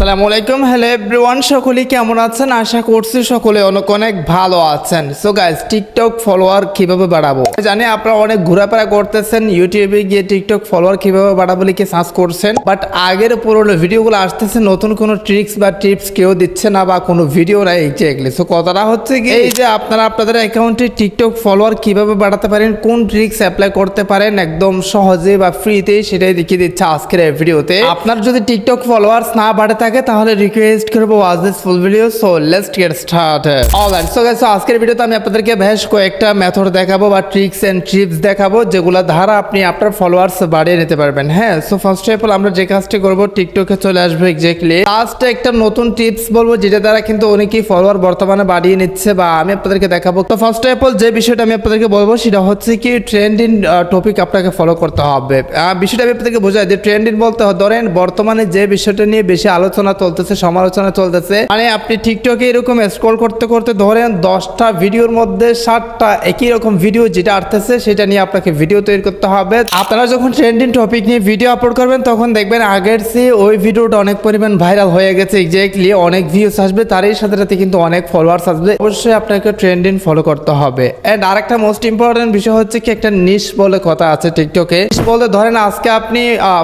আসসালামু আলাইকুম। Hello everyone সকলেই কেমন আছেন? আশা করছি সকলে অনেক অনেক ভালো আছেন। সো গাইস টিকটক ফলোয়ার কীভাবে বাড়াবো? জানি আপনারা অনেক ঘোরাফেরা করতেছেন ইউটিউবে গিয়ে টিকটক ফলোয়ার কীভাবে বাড়াবো লিখে সার্চ করছেন। বাট আগের পুরোনো ভিডিওগুলো আসতেছে, নতুন কোনো ট্রিক্স বা টিপস কেউ দিচ্ছে না বা কোনো ভিডিও নাই এক্স্যাক্টলি সো কথাটা হচ্ছে কি, এই যে আপনারা আপনাদের অ্যাকাউন্টে টিকটক ফলোয়ার কীভাবে বাড়াতে পারেন, কোন ট্রিক্স অ্যাপ্লাই করতে পারেন, একদম সহজে বা ফ্রিতে সেটাই দেখিয়ে দিচ্ছে আজকের ভিডিওতে আপনার যদি টিকটক ফলোয়ার্স না বাড়ে থাকে, তাহলে রিকোয়েস্ট করব watch this full video so let's get start alright so guys আজকের ভিডিওতে আমি আপনাদেরকে বেশ কয়েকটা মেথড দেখাবো বা ট্রিক্স এন্ড ট্রিপস দেখাবো, যেগুলো দ্বারা আপনি আপনার ফলোয়ার্স বাড়িয়ে নিতে পারবেন। হ্যাঁ সো ফার্স্ট অফ অল আমরা যে কাজটি করব টিকটকে চলে আসব এক্স্যাক্টলি লাস্ট একটা নতুন টিপস বলব, যেটা দ্বারা কিন্তু অনেকেই ফলোয়ার বর্তমানে বাড়িয়ে নিচ্ছে বা আমি আপনাদেরকে দেখাবো। তো ফার্স্ট অফ অল যে বিষয়টা আমি আপনাদেরকে বলব, সেটা হচ্ছে কি ট্রেন্ডিং টপিক আপনাকে ফলো করতে হবে। বিষয়টা আমি আপনাদেরকে বোঝাই, যে ট্রেন্ডিং বলতে ধরেন, বর্তমানে যে বিষয়টা নিয়ে বেশি আলোচনা চলতেছে, সমালোচনা চলতেছে। মানে আপনি টিকটকে এরকম স্ক্রল করতে করতে ধরেন দশটা ভিডিওর মধ্যে ষাটটা একই রকম ভিডিও যেটা আসতেছে, সেটা নিয়ে আপনাকে ভিডিও তৈরি করতে হবে। আপনারা যখন ট্রেন্ডিং টপিক নিয়ে ভিডিও আপলোড করবেন, তখন দেখবেন আগের চেয়ে ওই ভিডিওটা অনেক পরিমাণ ভাইরাল হয়ে গেছে। এক্স্যাক্টলি অনেক ভিউস আসবে, তারই সাথে সাথে কিন্তু অনেক ফলোয়ার্স আসবে। অবশ্যই আপনাকে ট্রেন্ডিং ফলো করতে হবে। এন্ড আরেকটা মোস্ট ইম্পর্টেন্ট বিষয় হচ্ছে কি, একটা নিশ বলে কথা আছে টিকটকে বলতে ধরেন আজকে আপনি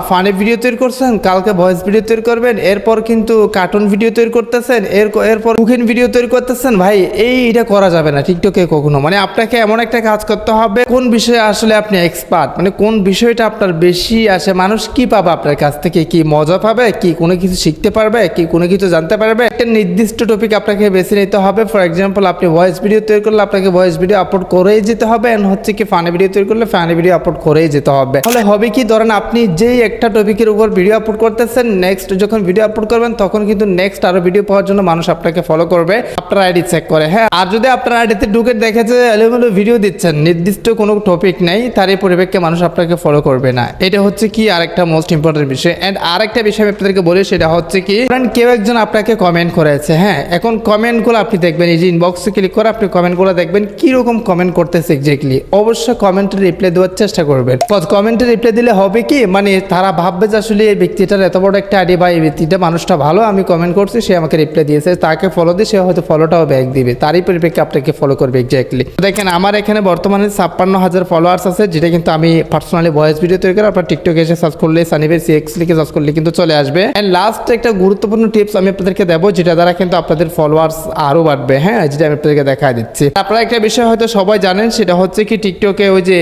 ফানি ভিডিও তৈরি করছেন, কালকে ভয়েস ভিডিও তৈরি করবেন, এরপর কিন্তু কার্টুন ভিডিও তৈরি করতেছেন, এর এরপর কুকিং ভিডিও তৈরি করতেছেন, ভাই, এই এটা করা যাবে না টিকটকে কখনো। মানে আপনাকে এমন একটা কাজ করতে হবে, কোন বিষয়ে আসলে আপনি এক্সপার্ট মানে কোন বিষয়টা আপনার বেশি আসে? মানুষ কি পাবে আপনার কাছ থেকে? কি মজা পাবে? কি কোনো কিছু শিখতে পারবে? কি কোনো কিছু জানতে পারবে? একটা নির্দিষ্ট টপিক আপনাকে বেছে নিতে হবে। ফর এক্সাম্পল আপনি ভয়েস ভিডিও তৈরি করলে আপনাকে ভয়েস ভিডিও আপলোড করেই যেতে হবে এন্ড হচ্ছে কি ফানি ভিডিও তৈরি করলে ফানি ভিডিও আপলোড করেই যেতে হবে। তাহলে হবে কি? ধরেন আপনি যেই একটা টপিকের উপর ভিডিও আপলোড করতেছেন নেক্সট যখন ভিডিও আপলোড করবেন, তখন কিন্তু নেক্সট আরও ভিডিও পাওয়ার জন্য মানুষ আপনাকে ফলো করবে। আপনার আইডি চেক করে হ্যাঁ? আর যদি আপনার আইডিতে ঢুকে দেখে যে এলোমেলো ভিডিও দিচ্ছেন, নির্দিষ্ট কোনো টপিক নেই তার এই পরিপ্রেক্ষে মানুষ আপনাকে ফলো করবে না। এটা হচ্ছে কি আরেকটা মোস্ট ইম্পর্টেন্ট বিষয়। এন্ড আরেকটা বিষয় আমি আপনাদেরকে বলি, সেটা হচ্ছে কি কেউ একজন আপনাকে কমেন্ট করেছে হ্যাঁ? এখন কমেন্টগুলো আপনি দেখবেন, এই যে ইনবক্সে ক্লিক করে আপনি কমেন্টগুলো দেখবেন, কীরকম কমেন্ট করতেছে এক্স্যাক্টলি অবশ্যই কমেন্টের রিপ্লাই দেওয়ার চেষ্টা করবেন। কমেন্টে রিপ্লাই দিলে হবে কি মানে তারা ভাববে যে আসলে এই ব্যক্তিটার এত বড় একটা আইডি বা এই ব্যক্তিটা মানুষটা ভালো, আমি কমেন্ট করছি, সে আমাকে রিপ্লাই দিয়েছে, তাকে ফলো দিয়ে সে হয়তো ফলোটাও ব্যাক দিবে। তারই পরিপ্রেক্ষে আপনাকে ফলো করবে এক্স্যাক্টলি দেখেন, আমার এখানে বর্তমানে ছাপ্পান্ন হাজার ফলোয়ার্স আছে, যেটা কিন্তু আমি পার্সোনালি ভয়েস ভিডিও তৈরি করে, আপনার টিকটকে এসে সার্চ করলে সানিবে সিএক্স লিখে সার্চ করলে কিন্তু চলে আসবে। অ্যান্ড লাস্ট একটা গুরুত্বপূর্ণ টিপস আমি আপনাদেরকে দেবো, যেটা দ্বারা কিন্তু আপনাদের ফলোয়ার্স আরও বাড়বে হ্যাঁ যেটা আমি আপনাদেরকে দেখা দিচ্ছি। আপনারা একটা বিষয় হয়তো সবাই জানেন, সেটা হচ্ছে কি টিকটকে ওই যে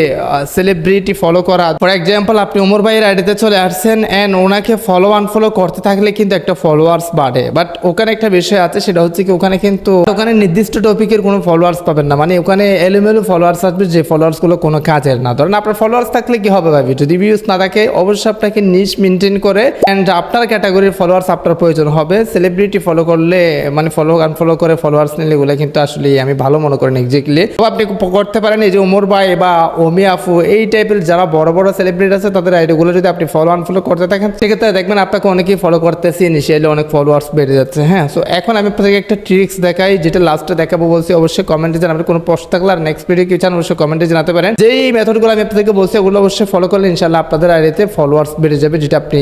সেলিব্রিটি ফলো করা। ফর এক্সাম্পল আপনি ওমর ভাইয়ের আইডিতে চলে আসছেন অ্যান্ড ওনাকে ফলো আনফলো করতে থাকলে কিন্তু একটা ফলোয়ার্স বাড়ে। বাট ওখানে একটা বিষয় আছে, সেটা হচ্ছে কি ওখানে কিন্তু ওখানে নির্দিষ্ট টপিকের কোনো ফলোয়ার্স পাবেন না। মানে ওখানে এলোমেলো ফলোয়ার্স আসবে, যে ফলোয়ার্সগুলো কোনো কাজের না। ধরেন আপনার ফলোয়ার্স থাকলে কি হবে ভাবি? যদি ভিউজ না থাকে, অবশ্যই আপনাকে নিশ মেনটেন করে অ্যান্ড আপনার ক্যাটাগরির ফলোয়ার্স আপনার প্রয়োজন হবে। সেলিব্রিটি ফলো করলে মানে ফলো আনফলো করে ফলোয়ার্স নিলে এগুলো কিন্তু আসলে আমি ভালো মনে করেন এক্স্যাক্টলি আপনি করতে পারেন এই যে ওমর ভাই বা ওমি আফু, এই টাইপের যারা বড় বড় সেলিব্রিটি আছে, তাদের আইডিগুলো যদি আপনি ফলো আনফলো করতে থাকেন, সেক্ষেত্রে দেখবেন আপনাকে অনেকেই ফলো করতেছে ইনিশিয়ালি অনেক ফলোয়ার্স বেড়ে যাচ্ছে হ্যাঁ? সো এখন আমি আপনাদেরকে একটা ট্রিক্স দেখাই, যেটা লাস্টে দেখাবো বলছি, অবশ্যই কমেন্টে জানাবেন, কোনো প্রশ্ন থাকলে আর নেক্সট ভিডিও কি চান, অবশ্যই কমেন্টে জানাতে পারেন। যেই মেথডগুলো আমি আপনাদেরকে বলছি, ওগুলো অবশ্যই ফলো করলে ইনশাল্লাহ আপনাদের আইডিতে ফলোয়ার্স বেড়ে যাবে, যেটা আপনি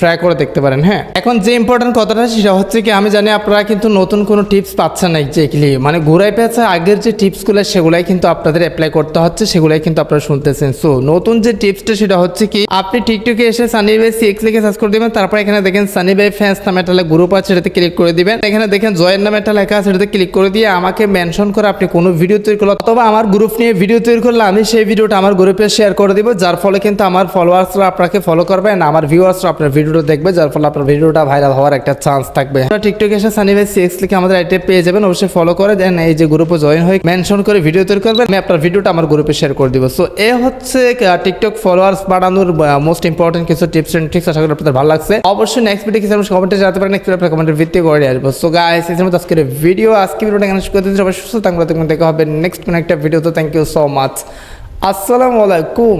ট্রাই করে দেখতে পারেন হ্যাঁ? এখন যে ইম্পর্টেন্ট কথাটা সেটা হচ্ছে কি, আমি জানি আপনারা কিন্তু নতুন কোনো টিপস পাচ্ছেন না এক্স্যাক্টলি মানে ঘুরাই পেয়েছে, আগের যে টিপসগুলো সেগুলাই কিন্তু আপনাদের অ্যাপ্লাই করতে হচ্ছে, সেগুলাই কিন্তু আপনারা শুনতেছেন। সো নতুন যে টিপসটা সেটা হচ্ছে কি, আপনি টিকটকে এসে সানি ভাই সিএক্স লিখে সার্চ করে দেবেন, তারপর এখানে দেখেন সানি ভাই ফ্যান্স নামে একটা গ্রুপ আছে, সেটাতে ক্লিক করে দিবেন। এখানে দেখেন জয়ের নামে একটা লেখা আছে, সেটাতে ক্লিক করে দিয়ে আমাকে মেনশন করে আপনি কোনো ভিডিও তৈরি করলে, অথবা আমার গ্রুপ নিয়ে ভিডিও তৈরি করলে আমি সেই ভিডিওটা আমার গ্রুপে শেয়ার করে দিব, যার ফলে কিন্তু আমার ফলোয়ার্সরা আপনাকে ফলো করবে না আমার ভিউয়ার্সরা আপনার ভিডিওটা দেখবে, যার ফলে আপনার ভিডিওটা ভাইরাল হওয়ার একটা চান্স থাকবে। টিকটকে এসে সানি ভাই সিএক্স লিখে আমাদের আইটে পেয়ে যাবেন, অবশ্যই ফলো করে দেন, এই যে গ্রুপে জয়েন হয়ে মেনশন করে ভিডিও তৈরি করবেন, আমি আপনার ভিডিওটা আমার গ্রুপে শেয়ার করে দিব। সো এ হচ্ছে টিকটক ফলোয়ার্স বাড়ানোর মোস্ট ইম্পর্টেন্ট কিছু টিপস এন্ড ট্রিক্স আশা করি আপনাদের ভালো লাগছে। অবশ্যই নেক্সট ভিডিও কিছু কমেন্টে জানাতে পারেন, একটু আপনার কমেন্টের ভিত্তি করে আসব। সো গাইস এই মতো আজকের ভিডিও আজকে ভিডিওটা এখানে শুরু করতে সবাই সুস্থ থাকলে দেখা হবে নেক্সট কোনো একটা ভিডিও তো থ্যাংক ইউ সো মাচ আসসালামু আলাইকুম।